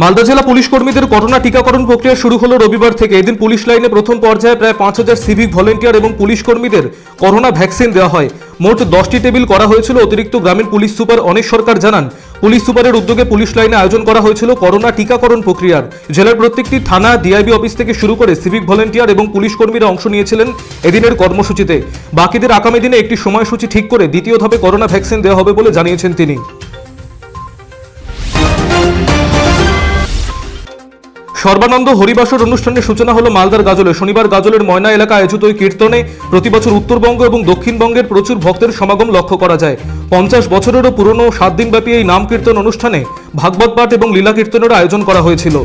মালদা জেলা পুলিশ কর্মীদের করোনা টিকাকরণ প্রক্রিয়া শুরু হলো রবিবার থেকে। এদিন পুলিশ লাইনে প্রথম পর্যায়ে প্রায় পাঁচ হাজার সিভিক ভলেন্টিয়ার এবং পুলিশ কর্মীদের করোনা ভ্যাকসিন দেওয়া হয়। মোট দশটি টেবিল করা হয়েছিল, অতিরিক্ত গ্রামীণ পুলিশ সুপার অনেক সরকার জানান, পুলিশ সুপারের উদ্যোগে পুলিশ লাইনে আয়োজন করা হয়েছিল করোনা টিকাকরণ প্রক্রিয়ার। জেলার প্রত্যেকটি থানা, ডিআইবি অফিস থেকে শুরু করে সিভিক ভলেন্টিয়ার এবং পুলিশ কর্মীরা অংশ নিয়েছিলেন এদিনের কর্মসূচিতে। বাকিদের আগামী দিনে একটি সময়সূচি ঠিক করে দ্বিতীয় ধাপে করোনা ভ্যাকসিন দেওয়া হবে বলে জানিয়েছেন তিনি। সর্বানন্দ হরিবাসর অনুষ্ঠানের সূচনা হলো মালদার গাজলে। শনিবার গাজলের ময়না এলাকা আয়োজিত ওই কীর্তনে প্রতিবছর উত্তরবঙ্গ এবং দক্ষিণবঙ্গের প্রচুর ভক্তের সমাগম লক্ষ্য করা যায়। পঞ্চাশ বছরেরও পুরনো সাত দিনব্যাপী এই নাম কীর্তন অনুষ্ঠানে ভাগবত পাঠ এবং লীলা কীর্তনেরও আয়োজন করা হয়েছিল।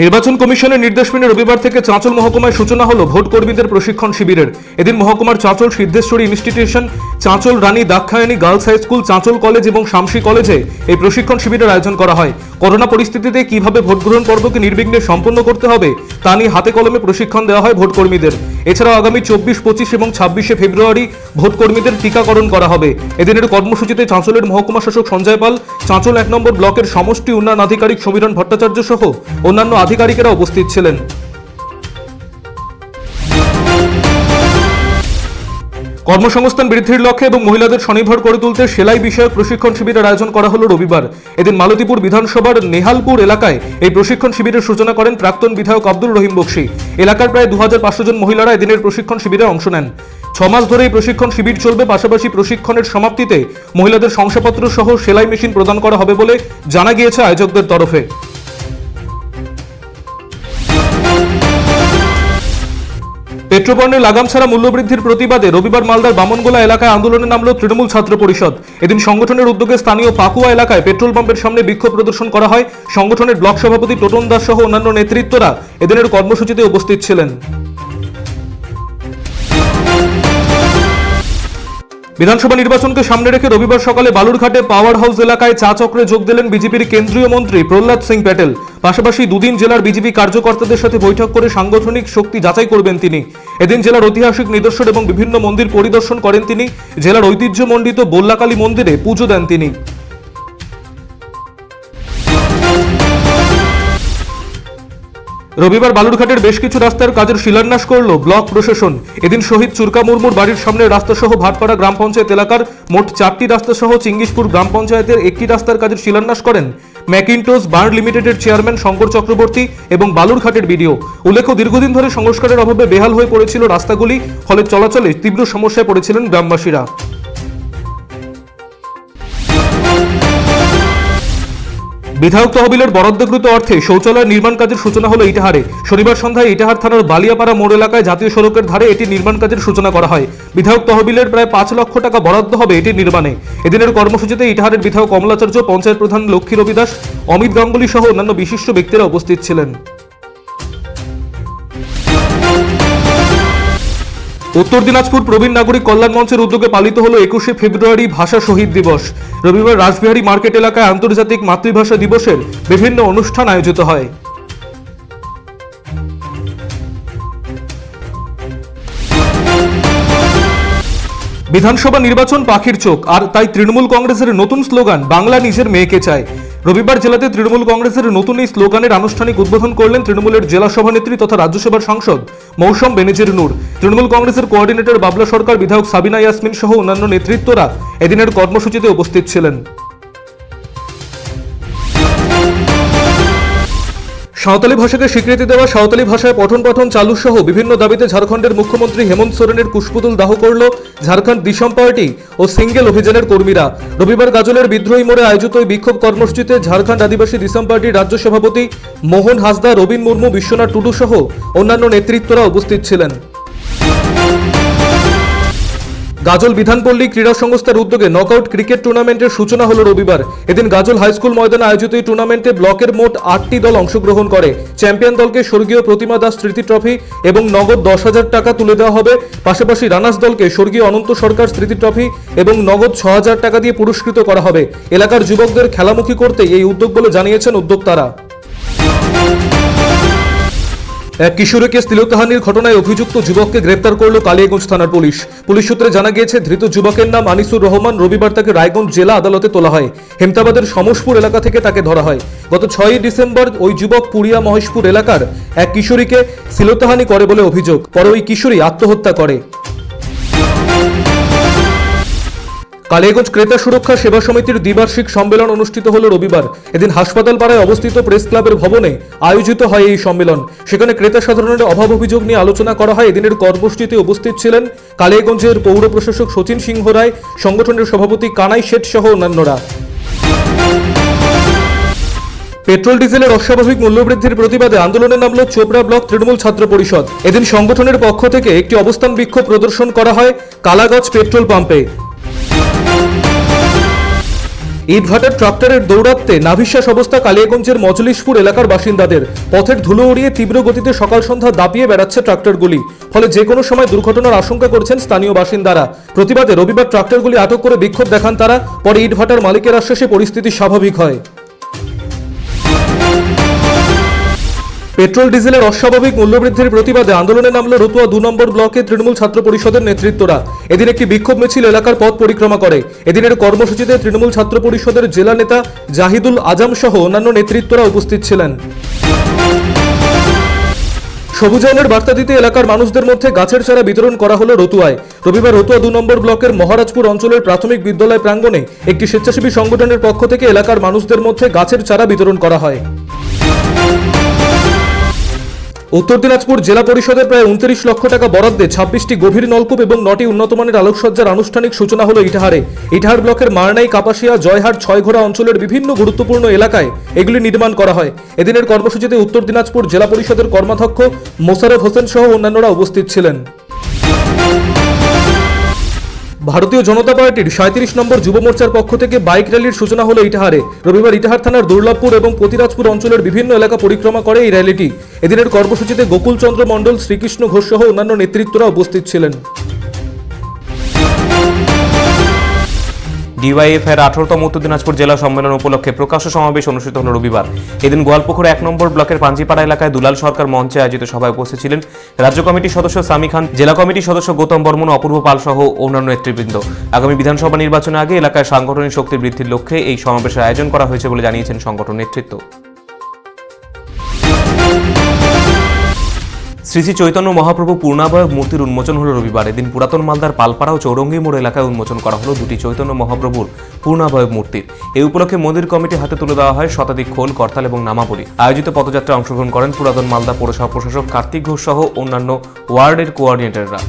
নির্বাচন কমিশনের নির্দেশ মেনে রবিবার থেকে চাঁচল মহকুমায় সূচনা হলো ভোট কর্মীদের প্রশিক্ষণ শিবিরের। এদিন মহকুমার Chanchal Siddheswari institution, Chanchal Rani Dakshayani girls high school, Chanchal college এবং শামসি কলেজে এই প্রশিক্ষণ শিবিরের আয়োজন করা হয়। করোনা পরিস্থিতিতে কীভাবে ভোট গ্রহণ পর্বকে নির্বিঘ্নে সম্পন্ন করতে হবে, তা নিয়ে হাতে কলমে প্রশিক্ষণ দেওয়া হয় ভোট কর্মীদের। এছাড়াও আগামী চব্বিশ, পঁচিশ এবং ছাব্বিশে ফেব্রুয়ারি ভোটকর্মীদের টিকাকরণ করা হবে। এদিনের কর্মসূচিতে চাঁচলের মহকুমা শাসক সঞ্জয় পাল, চাঁচল এক নম্বর ব্লকের সমষ্টি উন্নয়ন আধিকারিক সমীরণ ভট্টাচার্য সহ অন্যান্য আধিকারিকেরা উপস্থিত ছিলেন। কর্মসংস্থান বৃদ্ধির লক্ষ্যে এবং মহিলাদের স্বনির্ভর করে তুলতে সেলাই বিষয়ক প্রশিক্ষণ শিবিরের আয়োজন করা হলো রবিবার। এদিন মালতীপুর বিধানসভার নেহালপুর এলাকায় এই প্রশিক্ষণ শিবিরের সূচনা করেন প্রাক্তন বিধায়ক আব্দুল রহিম বক্সি। এলাকার প্রায় দু হাজার পাঁচশো জন মহিলারা এদিনের প্রশিক্ষণ শিবিরে অংশ নেন। ছ মাস ধরে এই প্রশিক্ষণ শিবির চলবে, পাশাপাশি প্রশিক্ষণের সমাপ্তিতে মহিলাদের শংসাপত্র সহ সেলাই মেশিন প্রদান করা হবে বলে জানা গিয়েছে আয়োজকদের তরফে। পেট্রোপণ্যের লাগাম ছাড়া মূল্যবৃদ্ধির প্রতিবাদে রবিবার মালদার বামনগোলা এলাকায় আন্দোলনে নামল তৃণমূল ছাত্র পরিষদ। এদিন সংগঠনের উদ্যোগে স্থানীয় পাকুয়া এলাকায় পেট্রোল পাম্পের সামনে বিক্ষোভ প্রদর্শন করা হয়। সংগঠনের ব্লক সভাপতি টোটন দাস সহ অন্যান্য নেতৃত্বরা এদিনের কর্মসূচিতে উপস্থিত ছিলেন। বিধানসভা নির্বাচনকে সামনে রেখে রবিবার সকালে বালুরঘাটে পাওয়ার হাউস এলাকায় চা চক্রে যোগ দিলেন বিজেপির কেন্দ্রীয় মন্ত্রী প্রহ্লাদ সিং প্যাটেল। পাশাপাশি দুদিন জেলার বিজেপি কার্যকর্তাদের সাথে বৈঠক করে সাংগঠনিক শক্তি যাচাই করবেন তিনি। এদিন জেলার ঐতিহাসিক নিদর্শন এবং বিভিন্ন মন্দির পরিদর্শন করেন তিনি। জেলার ঐতিহ্যমণ্ডিত বল্লাকালী মন্দিরে পুজো দেন তিনি। রবিবার বালুরঘাটের বেশ কিছু রাস্তার কাজের শিলান্যাস করল ব্লক প্রশাসন। এদিন শহীদ চুরকা মুর্মুর বাড়ির সামনে রাস্তা সহ ভাটপাড়া গ্রাম পঞ্চায়েত এলাকার মোট চারটি রাস্তা সহ চিঙ্গিসপুর গ্রাম পঞ্চায়েতের একটি রাস্তার কাজের শিলান্যাস করেন ম্যাকিনটোস বার্ন লিমিটেডের চেয়ারম্যান শঙ্কর চক্রবর্তী এবং বালুরঘাটের বিডিও। উল্লেখ্য, দীর্ঘদিন ধরে সংস্কারের অভাবে বেহাল হয়ে পড়েছিল রাস্তাগুলি, ফলে চলাচলে তীব্র সমস্যায় পড়েছিলেন গ্রামবাসীরা। বিধায়ক তহবিলের বরাদ্দকৃত অর্থে শৌচালয় নির্মাণ কাজের সূচনা হলো ইটাহারে। শনিবার সন্ধ্যায় ইটাহার থানার বালিয়াপাড়া মোড় এলাকায় জাতীয় সড়কের ধারে এটি নির্মাণ কাজের সূচনা করা হয়। বিধায়ক তহবিলের প্রায় পাঁচ লক্ষ টাকা বরাদ্দ হবে এটি নির্মাণে। এদিনের কর্মসূচিতে ইটাহারের বিধায়ক কমলাচার্য, পঞ্চায়েত প্রধান লক্ষ্মী রবিদাস, অমিত গাঙ্গুলি সহ অন্যান্য বিশিষ্ট ব্যক্তিরা উপস্থিত ছিলেন। উত্তর দিনাজপুর প্রবীণ নাগরিক কল্যাণ মঞ্চের উদ্যোগে পালিত হলো একুশে ফেব্রুয়ারি ভাষা শহীদ দিবস। রবিবার রাসবিহারী মার্কেট এলাকায় আন্তর্জাতিক মাতৃভাষা দিবসের বিভিন্ন অনুষ্ঠান আয়োজিত হয়। বিধানসভা নির্বাচন পাখির চোখ, আর তাই তৃণমূল কংগ্রেসের নতুন স্লোগান, বাংলা নিজের মেয়েকে চায়। রবিবার জেলাতে তৃণমূল কংগ্রেসের নতুন এই স্লোগানের আনুষ্ঠানিক উদ্বোধন করলেন তৃণমূলের জেলা সভানেত্রী তথা রাজ্যসভার সাংসদ মৌসম বেনেজির নূর। তৃণমূল কংগ্রেসের কোঅর্ডিনেটর বাবলা সরকার, বিধায়ক সাবিনা ইয়াসমিন সহ অন্যান্য নেতৃত্বরা এদিনের কর্মসূচিতে উপস্থিত ছিলেন। সাঁওতালি ভাষাকে স্বীকৃতি দেওয়া সাঁওতালি ভাষায় পঠন পাঠন চালু সহ বিভিন্ন দাবিতে ঝাড়খণ্ডের মুখ্যমন্ত্রী হেমন্ত সোরেনের কুশপুতুল দাহ করল ঝাড়খণ্ড দিশম পার্টি ও সিঙ্গেল অভিযানের কর্মীরা। রবিবার গাজলের বিদ্রোহী মোড়ে আয়োজিত ওই বিক্ষোভ কর্মসূচিতে ঝাড়খণ্ড আদিবাসী দিশম পার্টির রাজ্য সভাপতি মোহন হাসদা, রবীন মুর্মু, বিশ্বনাথ টুডু সহ অন্যান্য নেতৃত্বরা উপস্থিত ছিলেন। গাজল বিধানপল্লী ক্রীড়া সংস্থার উদ্যোগে নকআউট ক্রিকেট টুর্নামেন্টের সূচনা হলো রবিবার। এদিন গাজল হাইস্কুল ময়দানে আয়োজিত এই টুর্নামেন্টে ব্লকের মোট আটটি দল অংশগ্রহণ করে। চ্যাম্পিয়ন দলকে স্বর্গীয় প্রতিমা দাস স্মৃতি ট্রফি এবং নগদ দশ হাজার টাকা তুলে দেওয়া হবে। পাশাপাশি রানার্স দলকে স্বর্গীয় অনন্ত সরকার স্মৃতি ট্রফি এবং নগদ ছ হাজার টাকা দিয়ে পুরস্কৃত করা হবে। এলাকার যুবকদের খেলামুখী করতে এই উদ্যোগ বলে জানিয়েছেন উদ্যোক্তারা। এক কিশোরীকে শ্লীলতাহানির ঘটনায় অভিযুক্ত যুবককে গ্রেপ্তার করল কালিয়াগঞ্জ থানার পুলিশ। পুলিশ সূত্রে জানা গিয়েছে, ধৃত যুবকের নাম আনিসুর রহমান রবিবার তাকে রায়গঞ্জ জেলা আদালতে তোলা হয়। হেমতাবাদের সমসপুর এলাকা থেকে তাকে ধরা হয়। গত ছয়ই ডিসেম্বর ওই যুবক পুরিয়া মহেশপুর এলাকার এক কিশোরীকে শ্লীলতাহানি করে বলে অভিযোগ। পরে ওই কিশোরী আত্মহত্যা করে। কালিয়াগঞ্জ ক্রেতা সুরক্ষা সেবা সমিতির দ্বিবার্ষিক সম্মেলন অনুষ্ঠিত হল রবিবার। এদিন হাসপাতাল পাড়ায় অবস্থিত প্রেস ক্লাবের ভবনে আয়োজিত হয় এই সম্মেলন। সেখানে ক্রেতা সাধারণের অভাব অভিযোগ নিয়ে আলোচনা করা হয়। এদিনের কর্মসূচিতে উপস্থিত ছিলেন কালিয়াগঞ্জের পৌর প্রশাসক সচিন সিংহ রায়, সংগঠনের সভাপতি কানাই শেঠ সহ অন্যান্যরা। পেট্রোল ডিজেলের অস্বাভাবিক মূল্যবৃদ্ধির প্রতিবাদে আন্দোলনে নামল চোপড়া ব্লক তৃণমূল ছাত্র পরিষদ। এদিন সংগঠনের পক্ষ থেকে একটি অবস্থান বিক্ষোভ প্রদর্শন করা হয় কালাগঞ্জ পেট্রোল পাম্পে। ইটভাটার ট্রাক্টরের দৌরাত্মে নাভিশ্বাস অবস্থা কালিয়াগঞ্জের মজলিশপুর এলাকার বাসিন্দাদের। পথের ধুলো উড়িয়ে তীব্র গতিতে সকাল সন্ধ্যা দাপিয়ে বেড়াচ্ছে ট্রাক্টরগুলি। ফলে যে কোনো সময় দুর্ঘটনার আশঙ্কা করছেন স্থানীয় বাসিন্দারা। প্রতিবাদে রবিবার ট্রাক্টরগুলি আটক করে বিক্ষোভ দেখান তারা, পরে ইটভাটার মালিকের আশ্বাসে পরিস্থিতি স্বাভাবিক হয়। পেট্রোল ডিজেলের অস্বাভাবিক মূল্যবৃদ্ধির প্রতিবাদে আন্দোলনে নামল রতুয়া দু নম্বর ব্লকে তৃণমূল ছাত্র পরিষদের নেতৃত্বরা। এদিন একটি বিক্ষোভ মিছিল এলাকার পথ পরিক্রমা করে। এদিনের কর্মসূচিতে তৃণমূল ছাত্র পরিষদের জেলা নেতা জাহিদুল আজম সহ অন্যান্য নেতৃত্বরা উপস্থিত ছিলেন। সবুজায়নের বার্তা দিতে এলাকার মানুষদের মধ্যে গাছের চারা বিতরণ করা হলো রতুয়ায়। রবিবার রতুয়া দু নম্বর ব্লকের মহারাজপুর অঞ্চলের প্রাথমিক বিদ্যালয় প্রাঙ্গণে একটি স্বেচ্ছাসেবী সংগঠনের পক্ষ থেকে এলাকার মানুষদের মধ্যে গাছের চারা বিতরণ করা হয়। উত্তর দিনাজপুর জেলা পরিষদের প্রায় উনত্রিশ লক্ষ টাকা বরাদ্দে ছাব্বিশটি গভীর নলকূপ এবং নটি উন্নতমানের আলোকসজ্জার আনুষ্ঠানিক সূচনা হল ইটাহারে। ইটাহার ব্লকের মারনাই, কাপাসিয়া, জয়হাট, ছয়ঘোড়া অঞ্চলের বিভিন্ন গুরুত্বপূর্ণ এলাকায় এগুলি নির্মাণ করা হয়। এদিনের কর্মসূচিতে উত্তর দিনাজপুর জেলা পরিষদের কর্মাধ্যক্ষ মোসারফ হোসেন সহ অন্যান্যরা উপস্থিত ছিলেন। ভারতীয় জনতা পার্টির সাঁত্রিশ নম্বর যুব মোর্চার পক্ষ থেকে বাইক র্যালির সূচনা হলো ইটাহারে। রবিবার ইটাহার থানার দুর্লভপুর এবং পতিরাজপুর অঞ্চলের বিভিন্ন এলাকা পরিক্রমা করে এই র্যালিটি। এদিনের কর্মসূচিতে গোকুলচন্দ্র মণ্ডল, শ্রীকৃষ্ণ ঘোষ সহ অন্যান্য নেতৃত্বরা উপস্থিত ছিলেন। ডিওয়াইএফ এর আঠারোতম উত্তর দিনাজপুর জেলা সম্মেলন উপলক্ষে প্রকাশ্য সমাবেশ অনুষ্ঠিত হল রবিবার। এদিন গোয়ালপুকুর এক নম্বর ব্লকের পাঞ্জিপাড়া এলাকায় দুলাল সরকার মঞ্চে আয়োজিত সভায় উপস্থিত ছিলেন রাজ্য কমিটির সদস্য সামি খান, জেলা কমিটির সদস্য গৌতম বর্মন, অপূর্ব পাল সহ অন্যান্য নেতৃবৃন্দ। আগামী বিধানসভা নির্বাচনের আগে এলাকায় সাংগঠনিক শক্তি বৃদ্ধির লক্ষ্যে এই সমাবেশের আয়োজন করা হয়েছে বলে জানিয়েছেন সংগঠন নেতৃত্ব। শ্রী শ্রী চৈতন্য মহাপ্রভু পূর্ণাবয়ব মূর্তির উন্মোচন হলো রবিবার। এদিন পুরাতন মালদার পালপাড়া ও চৌরঙ্গি মোড় এলাকায় উন্মোচন করা হলো দুটি চৈতন্য মহাপ্রভুর পূর্ণাবয়ব মূর্তির। এই উপলক্ষে মন্দির কমিটি হাতে তুলে দেওয়া হয় শতাধিক খোল, করতাল এবং নামাবলী। আয়োজিত পদযাত্রায় অংশগ্রহণ করেন পুরাতন মালদা পৌরসভা প্রশাসক কার্তিক ঘোষ সহ অন্যান্য ওয়ার্ডের কোঅর্ডিনেটররা।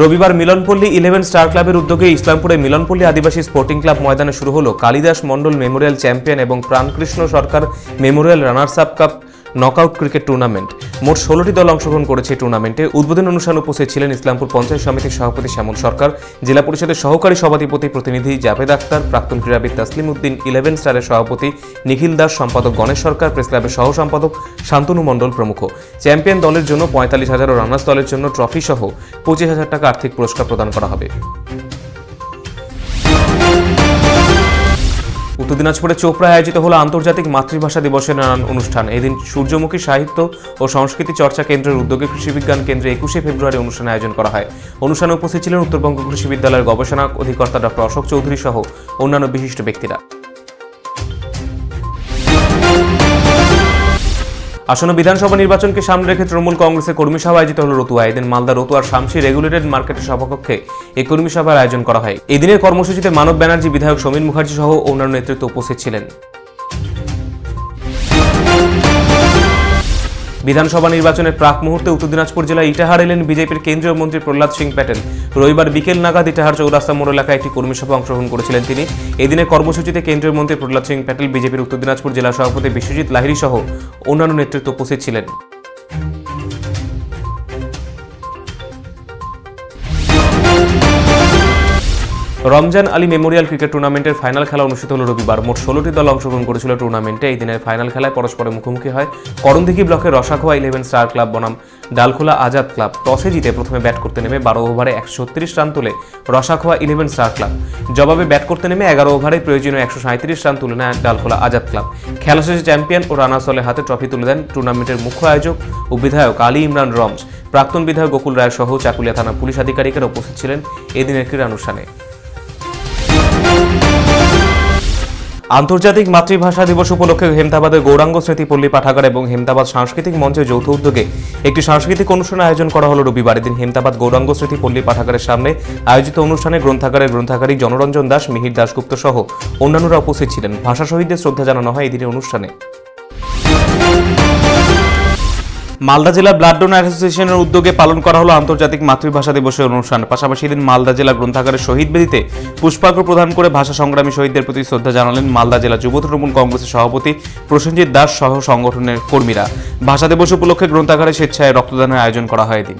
রবিবার মিলনপল্লী ইলেভেন স্টার ক্লাবের উদ্যোগে ইসলামপুরে মিলনপল্লী আদিবাসী স্পোর্টিং ক্লাব ময়দানে শুরু হলো কালিদাস মণ্ডল মেমোরিয়াল চ্যাম্পিয়ন এবং Pranakrishna Sarkar memorial runners up cup. Knockout cricket tournament. মোট ষোলোটি দল অংশগ্রহণ করেছে টুর্নামেন্টে। উদ্বোধন অনুষ্ঠানে উপস্থিত ছিলেন ইসলামপুর পঞ্চায়েত সমিতির সভাপতি শ্যামল সরকার, জেলা পরিষদের সহকারী সভাধিপতি প্রতিনিধি জাভেদ আখতার, প্রাক্তন ক্রীড়াবিদ তাসলিম উদ্দিন, ইলেভেন স্টারের সভাপতি নিখিল দাস, সম্পাদক গণেশ সরকার, প্রেস ক্লাবের সহ সম্পাদক শান্তনু মণ্ডল প্রমুখ। চ্যাম্পিয়ন দলের জন্য পঁয়তাল্লিশ হাজার ও রানার্স দলের জন্য ট্রফি সহ পঁচিশ হাজার টাকা আর্থিক পুরস্কার প্রদান করা হবে। উত্তর দিনাজপুরে চোপড়ায় আয়োজিত হলো আন্তর্জাতিক মাতৃভাষা দিবসের নানান অনুষ্ঠান। এদিন সূর্যমুখী সাহিত্য ও সংস্কৃতি চর্চা কেন্দ্রের উদ্যোগে কৃষি বিজ্ঞান কেন্দ্রে একুশে ফেব্রুয়ারি অনুষ্ঠান আয়োজন করা হয়। অনুষ্ঠানে উপস্থিত ছিলেন উত্তরবঙ্গ কৃষি বিদ্যালয়ের গবেষণা অধিকর্তা ডক্টর অশোক চৌধুরী সহ অন্যান্য বিশিষ্ট ব্যক্তিরা। আসন্ন বিধানসভা নির্বাচনকে সামনে রেখে তৃণমূল কংগ্রেসের কর্মী সভা আয়োজিত হল রতুয়া। এদিন মালদা রতুয়ার শামসি রেগুলেটেড মার্কেটের সভাকক্ষে এই কর্মী সভার আয়োজন করা হয়। এদিনের কর্মসূচিতে মানব ব্যানার্জি বিধায়ক সমীর মুখার্জি সহ অন্যান্য নেতৃত্ব উপস্থিত ছিলেন। বিধানসভা নির্বাচনের প্রাক মুহূর্তে উত্তর দিনাজপুর জেলায় ইটাহার এলেন বিজেপির কেন্দ্রীয় মন্ত্রী প্রহ্লাদ সিং প্যাটেল। রবিবার বিকেল নাগাদ ইটাহার চৌরাস্তা মোড় এলাকায় একটি কর্মী সভা অংশগ্রহণ করেছিলেন তিনি। এদিনে কর্মসূচিতে কেন্দ্রীয় মন্ত্রী প্রহ্লাদ সিং প্যাটেল, বিজেপির উত্তর দিনাজপুর জেলা সভাপতি বিশ্বজিৎ লাহিড়ী সহ অন্যান্য নেতৃত্ব উপস্থিত ছিলেন। রমজান আলী মেমোরিয়াল ক্রিকেট টুর্নামেন্টের ফাইনাল খেলা অনুষ্ঠিত হল রবিবার। মোট ষোলোটি দল অংশগ্রহণ করেছিল টুর্নামেন্টে। এই দিনের ফাইনাল খেলায় পরস্পরের মুখোমুখি হয় করণদিঘি ব্লকের রসাখোয়া ইলেভেন স্টার ক্লাব বনাম ডালখোলা আজাদ ক্লাব। টসে জিতে প্রথমে ব্যাট করতে নেমে বারো ওভারে একশো ছত্রিশ রান তুলে রসাখোয়া ইলেভেন স্টার ক্লাব। জবাবে ব্যাট করতে নেমে এগারো ওভারে প্রয়োজনীয় একশো রান তুলে নেয় ডালখোলা আজাদ ক্লাব। খেলা শেষে চ্যাম্পিয়ন ও রানার্স দলের হাতে ট্রফি তুলে দেন টুর্নামেন্টের মুখ্য আয়োজক ও বিধায়ক আলী ইমরান রমজ। প্রাক্তন বিধায়ক গোকুল রায় সহ চাকুলিয়া থানা পুলিশ আধিকারিকেরা উপস্থিত ছিলেন এদিনের ক্রীড়া আন্তর্জাতিক মাতৃভাষা দিবস উপলক্ষে হেমতাবাদের গৌরাঙ্গ স্মৃতি পল্লী পাঠাগার এবং হেমতাবাদ সাংস্কৃতিক মঞ্চে যৌথ উদ্যোগে একটি সাংস্কৃতিক অনুষ্ঠান আয়োজন করা হল রবিবার দিন। হেমতাবাদ গৌরাঙ্গ স্মৃতি পল্লী পাঠাগারের সামনে আয়োজিত অনুষ্ঠানে গ্রন্থাগারের গ্রন্থাগারী জনরঞ্জন দাস, মিহির দাসগুপ্ত সহ অন্যান্যরা উপস্থিত ছিলেন। ভাষা শহীদদের শ্রদ্ধা জানানো হয় এদিনের অনুষ্ঠানে। মালদা জেলা ব্লাড ডোনার অ্যাসোসিয়েশনের উদ্যোগে পালন করা হলো আন্তর্জাতিক মাতৃভাষা দিবসের অনুষ্ঠান। পাশাপাশি দিন মালদা জেলা গ্রন্থাগারের শহীদ বেদিতে পুষ্পার্ঘ্য প্রদান করে ভাষা সংগ্রামী শহীদদের প্রতি শ্রদ্ধা জানালেন মালদা জেলা যুব তৃণমূল কংগ্রেসের সভাপতি প্রসেনজিৎ দাস সহ সংগঠনের কর্মীরা। ভাষা দিবস উপলক্ষে গ্রন্থাগারে স্বেচ্ছায় রক্তদানের আয়োজন করা হয় এদিন।